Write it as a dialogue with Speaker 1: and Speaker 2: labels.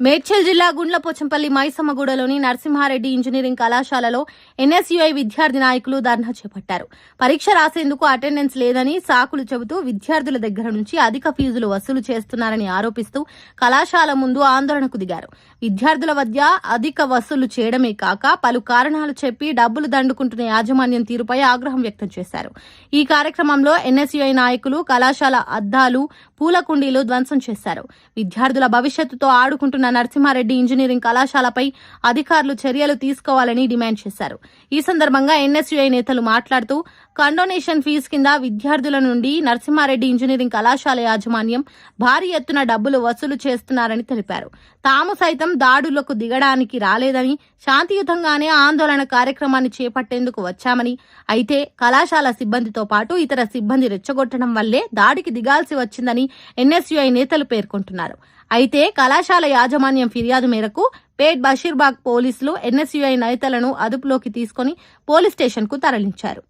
Speaker 1: మేడ్చల్ జిల్లా గుండ్లపోచంపల్లి మైసమ్మగూడలోని నరసింహారెడ్డి ఇంజనీరింగ్ కళాశాలలో ఎన్ఎస్యుఐ విద్యార్థి నాయకులు ధర్నా చేపట్టారు. పరీక్ష రాసేందుకు అటెండెన్స్ లేదని సాకులు చెబుతూ విద్యార్థుల దగ్గర నుంచి అధిక ఫీజులు వసూలు చేస్తున్నారని ఆరోపిస్తూ కళాశాల ముందు ఆందోళనకు దిగారు. విద్యార్థుల వద్ద అధిక వసూలు చేయడమే కాక పలు కారణాలు చెప్పి డబ్బులు దండుకుంటున్న యాజమాన్యం తీరుపై ఆగ్రహం వ్యక్తం చేశారు. ఈ కార్యక్రమంలో ఎన్ఎస్యుఐ నాయకులు కళాశాల అద్దాలు పూల కుండీలు ధ్వంసం చేశారు. విద్యార్థుల భవిష్యత్తుతో ఆడుకుంటున్న నరసింహారెడ్డి ఇంజనీరింగ్ కళాశాలపై అధికారులు చర్యలు తీసుకోవాలని డిమాండ్ చేశారు. ఈ సందర్భంగా ఎన్ఎస్యుఐ నేతలు మాట్లాడుతూ కండోనేషన్ ఫీజు కింద విద్యార్థుల నుండి నరసింహారెడ్డి ఇంజనీరింగ్ కళాశాల యాజమాన్యం భారీ ఎత్తున డబ్బులు వసూలు చేస్తున్నారని తెలిపారు. తాము సైతం దాడులకు దిగడానికి రాలేదని శాంతియుతంగానే ఆందోళన కార్యక్రమాన్ని చేపట్టేందుకు వచ్చామని అయితే కళాశాల సిబ్బందితో పాటు ఇతర సిబ్బంది రెచ్చగొట్టడం వల్లే దాడికి దిగాల్సి వచ్చిందని ఎన్ఎస్యుఐ నేతలు పేర్కొంటున్నారు. అయితే కళాశాల యాజమాన్యం ఫిర్యాదు మేరకు పేట్ బషీర్బాగ్ పోలీసులు ఎన్ఎస్యుఐ నేతలను అదుపులోకి తీసుకుని పోలీస్ స్టేషన్కు తరలించారు.